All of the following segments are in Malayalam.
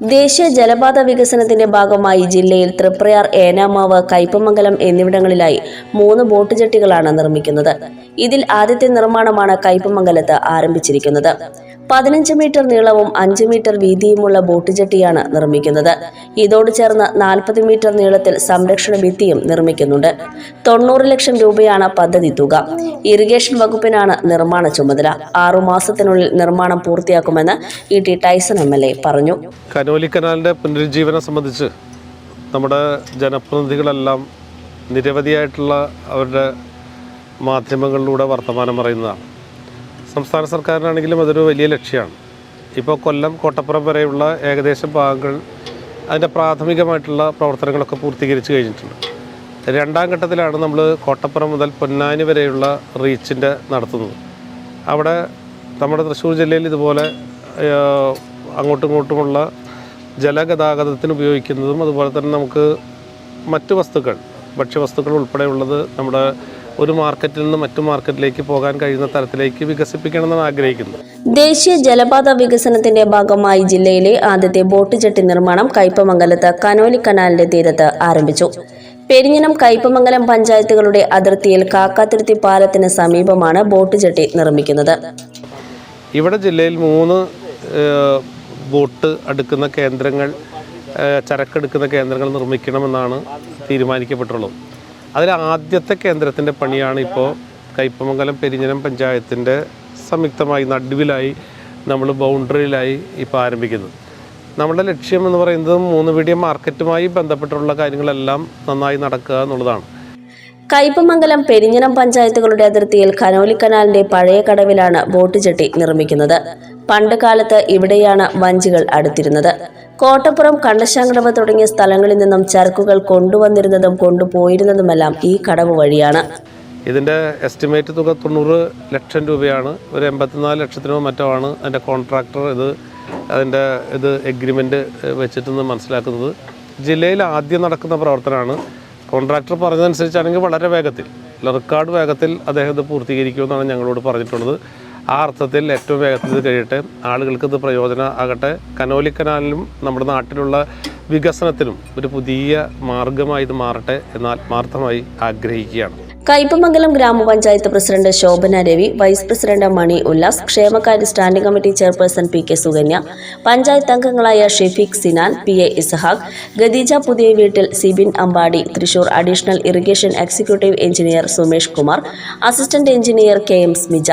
ദേശീയ ജലപാത വികസനത്തിന്റെ ഭാഗമായി ജില്ലയിൽ തൃപ്രയാർ ഏനാമാവ് കയ്പമംഗലം എന്നിവിടങ്ങളിലായി മൂന്ന് ബോട്ട് ജെട്ടികളാണ് നിർമ്മിക്കുന്നത്. ഇതിൽ ആദ്യത്തെ നിർമ്മാണമാണ് കയ്പമംഗലത്ത് ആരംഭിച്ചിരിക്കുന്നത്. പതിനഞ്ച് മീറ്റർ നീളവും അഞ്ച് മീറ്റർ വീതിയുമുള്ള ബോട്ട് ജെട്ടിയാണ് നിർമ്മിക്കുന്നത്. ഇതോട് ചേർന്ന് നാൽപ്പത് മീറ്റർ നീളത്തിൽ സംരക്ഷണ ഭിത്തിയും നിർമ്മിക്കുന്നുണ്ട്. തൊണ്ണൂറ് ലക്ഷം രൂപയാണ് പദ്ധതി തുക. ഇറിഗേഷൻ വകുപ്പിനാണ് നിർമ്മാണ ചുമതല. ആറുമാസത്തിനുള്ളിൽ നിർമ്മാണം പൂർത്തിയാക്കുമെന്ന് E T Tyson M L A പറഞ്ഞു. കനോലി കനാലിന്റെ പുനരുജ്ജീവനം സംബന്ധിച്ച് നമ്മുടെ ജനപ്രതിനിധികളെല്ലാം നിരവധിയായിട്ടുള്ള അവരുടെ മാധ്യമങ്ങളിലൂടെ വർത്തമാനം പറയുന്നതാണ്. സംസ്ഥാന സർക്കാരിനാണെങ്കിലും അതൊരു വലിയ ലക്ഷ്യമാണ്. ഇപ്പോൾ കൊല്ലം കോട്ടപ്പുറം വരെയുള്ള ഏകദേശം ഭാഗങ്ങൾ അതിന്റെ പ്രാഥമികമായിട്ടുള്ള പ്രവർത്തനങ്ങളൊക്കെ പൂർത്തീകരിച്ച് കഴിഞ്ഞിട്ടുണ്ട്. രണ്ടാം ഘട്ടത്തിലാണ് നമ്മൾ കോട്ടപ്പുറം മുതൽ പൊന്നാനി വരെയുള്ള റീച്ചിന്റെ നടത്തുന്നത്. അവിടെ നമ്മുടെ തൃശ്ശൂർ ജില്ലയിൽ ഇതുപോലെ അങ്ങോട്ടും ഇങ്ങോട്ടുമുള്ള ജലഗതാഗതത്തിന് ഉപയോഗിക്കുന്നതും അതുപോലെ തന്നെ നമുക്ക് മറ്റ് വസ്തുക്കൾ ഭക്ഷ്യവസ്തുക്കൾ ഉൾപ്പെടെയുള്ളത് നമ്മുടെ ഒരു മാർക്കറ്റിൽ നിന്ന് മറ്റു മാർക്കറ്റിലേക്ക് പോകാൻ കഴിയുന്ന തരത്തിലേക്ക് വികസിപ്പിക്കണമെന്നാണ് ആഗ്രഹിക്കുന്നത്. ദേശീയ ജലപാത വികസനത്തിന്റെ ഭാഗമായി ജില്ലയിലെ ആദ്യത്തെ ബോട്ട് ജെട്ടി നിർമ്മാണം കയ്പമംഗലത്ത് കനോലി കനാലിന്റെ തീരത്ത് ആരംഭിച്ചു. പെരിഞ്ഞനം കയ്പമംഗലം പഞ്ചായത്തുകളുടെ അതിർത്തിയിൽ കാക്കാതിരുത്തി പാലത്തിന് സമീപമാണ് ബോട്ട് ജെട്ടി നിർമ്മിക്കുന്നത്. ഇവിടെ ജില്ലയിൽ മൂന്ന് ബോട്ട് അടുക്കുന്ന കേന്ദ്രങ്ങൾ ചരക്കെടുക്കുന്ന കേന്ദ്രങ്ങൾ നിർമ്മിക്കണമെന്നാണ് തീരുമാനിക്കപ്പെട്ടുള്ളത്. അതിൽ ആദ്യത്തെ കേന്ദ്രത്തിന്റെ പണിയാണ് ഇപ്പോൾ കയ്പമംഗലം പെരിഞ്ഞനം പഞ്ചായത്തിന്റെ സംയുക്തമായി നടുവിലായി നമ്മൾ ബൗണ്ടറിയിലായി ഇപ്പോൾ ആരംഭിക്കുന്നത്. നമ്മുടെ ലക്ഷ്യം എന്ന് പറയുന്നത് മൂന്ന് വീടിയ മാർക്കറ്റുമായി ബന്ധപ്പെട്ടുള്ള കാര്യങ്ങളെല്ലാം നന്നായി നടക്കുക എന്നുള്ളതാണ്. കയ്പമംഗലം പെരിഞ്ഞനം പഞ്ചായത്തുകളുടെ അതിർത്തിയിൽ കനോലി കനാലിന്റെ പഴയ കടവിലാണ് ബോട്ട് ജെട്ടി നിർമ്മിക്കുന്നത്. പണ്ട് കാലത്ത് ഇവിടെയാണ് വഞ്ചികൾ അടുത്തിരുന്നത്. കോട്ടപ്പുറം കണ്ടശാങ്കടവ് തുടങ്ങിയ സ്ഥലങ്ങളിൽ നിന്നും ചരക്കുകൾ കൊണ്ടുവന്നിരുന്നതും കൊണ്ടുപോയിരുന്നതുമെല്ലാം ഈ കടവ് വഴിയാണ്. ഇതിന്റെ എസ്റ്റിമേറ്റ് തുക തൊണ്ണൂറ് ലക്ഷം രൂപയാണ്. ഒരു എൺപത്തിനാല് ലക്ഷത്തിനോ മറ്റോ ആണ് അതിന്റെ കോൺട്രാക്ടർ ഇത് അതിന്റെ ഇത് എഗ്രിമെന്റ് വെച്ചിട്ടെന്ന് മനസ്സിലാക്കുന്നത്. ജില്ലയിൽ ആദ്യം നടക്കുന്ന പ്രവർത്തനമാണ്. കോൺട്രാക്ടർ പറഞ്ഞതനുസരിച്ചാണെങ്കിൽ വളരെ വേഗത്തിൽ റെക്കോർഡ് വേഗത്തിൽ അദ്ദേഹം ഇത് പൂർത്തീകരിക്കുമെന്നാണ് ഞങ്ങളോട് പറഞ്ഞിട്ടുള്ളത്. ആ അർത്ഥത്തിൽ ഏറ്റവും വേഗത്തിൽ ഇത് കഴിയട്ടെ. ആളുകൾക്ക് ഇത് പ്രയോജനം ആകട്ടെ കനോലി കനാലിലും നമ്മുടെ നാട്ടിലുള്ള വികസനത്തിനും ഒരു പുതിയ മാർഗമായി ഇത് മാറട്ടെ എന്ന് ആത്മാർത്ഥമായി ആഗ്രഹിക്കുകയാണ്. കയ്പമംഗലം ഗ്രാമപഞ്ചായത്ത് president Sobhana Ravi vice president Mani Ullas ക്ഷേമകാര്യ standing committee chairperson P K Sukanya panchayat അംഗങ്ങളായ ഷെഫീഖ് സിനാൻ പി എ ഇസഹാഖ് ഖദീജ പുതിയ വീട്ടിൽ Sibin Ambadi Thrissur additional irrigation executive engineer Sumesh Kumar assistant engineer K M Smija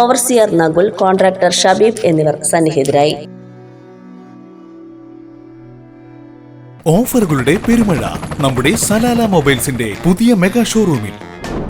overseer Nakul contractor Shabeeb എന്നിവർ സന്നിഹിതരായി. ഓഫറുകളുടെ പെരുമഴ നമ്മുടെ സലാല മൊബൈൽസിന്റെ പുതിയ മെഗാ ഷോറൂമിൽ.